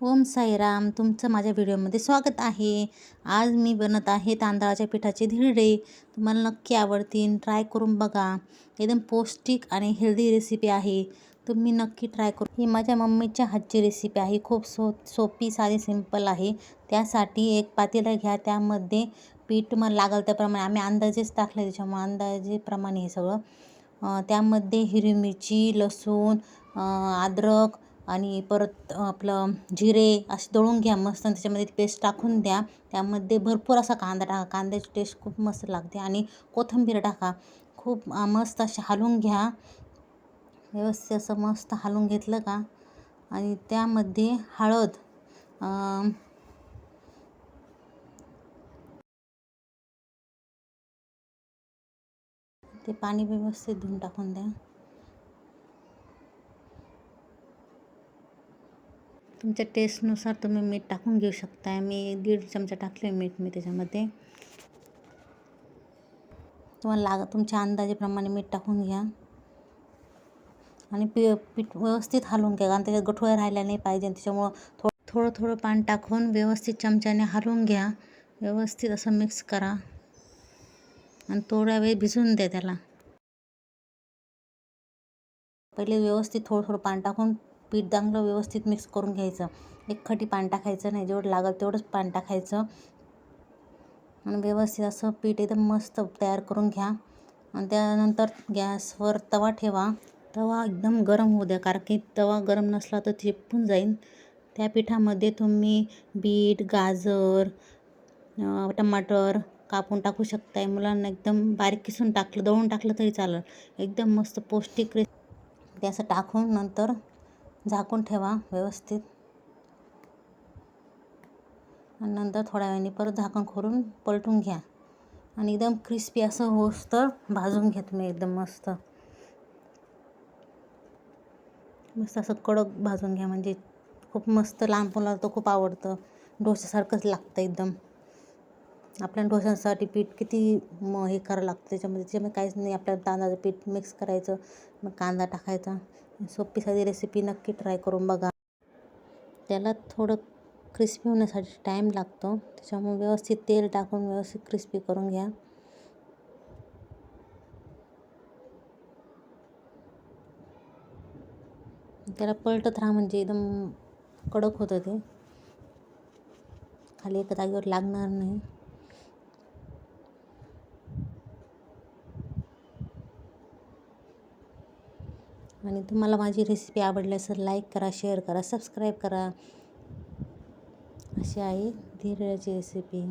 ओम साईराम तुमचं माझ्या व्हिडिओमध्ये स्वागत आहे. आज मी बनत आहे तांदळाच्या पिठाचे धिरडे. तुम्हाला नक्की आवडतील. ट्राय करून बघा. एकदम पौष्टिक आणि हेल्दी रेसिपी आहे. तुम्ही नक्की ट्राय करू. ही माझ्या मम्मीच्या हातची रेसिपी आहे. खूप सो सोपी साधी सिंपल आहे. त्यासाठी एक पातेलं घ्या. त्यामध्ये पीठ मग लागल त्याप्रमाणे. आम्ही अंदाजेच टाकलं त्याच्यामुळे अंदाजेप्रमाणे हे सगळं. त्यामध्ये हिरवी मिरची लसूण अद्रक आणि परत आपलं जिरे असे दळून घ्या मस्त आणि त्याच्यामध्ये पेस्ट टाकून द्या. त्यामध्ये भरपूर असा कांदा टाका. कांद्याची टेस्ट खूप मस्त लागते. आणि कोथिंबीर टाका. खूप मस्त असे हलवून घ्या. व्यवस्थित असं मस्त हलवून घेतलं का? आणि त्यामध्ये हळद ते पाणी व्यवस्थित धुवून टाकून द्या. तुमच्या टेस्टनुसार तुम्ही मीठ टाकून घेऊ शकता मी दीड चमचा टाकले मीठ मी त्याच्यामध्ये. तुम्हाला लाग तुमच्या अंदाजेप्रमाणे मीठ टाकून घ्या. आणि पी पीठ व्यवस्थित हलवून घ्या. कारण त्याच्यात गठोळ्या राहिल्या नाही पाहिजे त्याच्यामुळं थो थोडं थोडं पाणी टाकून व्यवस्थित चमच्याने हलवून घ्या. व्यवस्थित असं मिक्स करा. आणि थोड्या वेळ भिजून द्या त्याला. पहिले व्यवस्थित थोडं थोडं पाणी टाकून पीठ चांगलं व्यवस्थित मिक्स करून घ्यायचं. एक खटी पाणी टाकायचं नाही जेवढं लागेल तेवढंच पाणी टाकायचं. आणि व्यवस्थित असं पीठ एकदम मस्त तयार करून घ्या. आणि त्यानंतर गॅसवर तवा ठेवा. तवा एकदम गरम होऊ द्या कारण की तवा गरम नसला तर चिपकून जाईल. त्या पिठामध्ये तुम्ही बीट गाजर टमाटर कापून टाकू शकताय. मुलांना एकदम बारीक किसून टाकलं दळून टाकलं तरी चालेल. एकदम मस्त पौष्टिक रे ते असं टाकून नंतर झाकून ठेवा व्यवस्थित. आणि नंतर थोड्या वेळाने परत झाकण खोलून पलटून घ्या. आणि एकदम क्रिस्पी असं होस तर भाजून घ्या तुम्ही एकदम मस्त. मस्त असं कडक भाजून घ्या. म्हणजे खूप मस्त लहान मुलाला तर खूप आवडतं. डोश्यासारखंच लागतं एकदम. आपल्या डोश्यासाठी पीठ किती म हे करावं लागतं त्याच्यामध्ये? त्याच्यामध्ये काहीच नाही. आपल्याला तांदळाचं पीठ मिक्स करायचं मग कांदा टाकायचा. सोपी साधी रेसिपी नक्की ट्राय करून बघा. त्याला थोडं क्रिस्पी होण्यासाठी टाईम लागतो. त्याच्यामुळे व्यवस्थित तेल टाकून व्यवस्थित क्रिस्पी करून घ्या. त्याला पलटत राहा म्हणजे एकदम कडक होतं ते. खाली एका जागेवर लागणार नाही. आणि तुम्हाला माझी रेसिपी आवडली असेल लाईक करा शेअर करा सबस्क्राईब करा. अशी आहे धीरची रेसिपी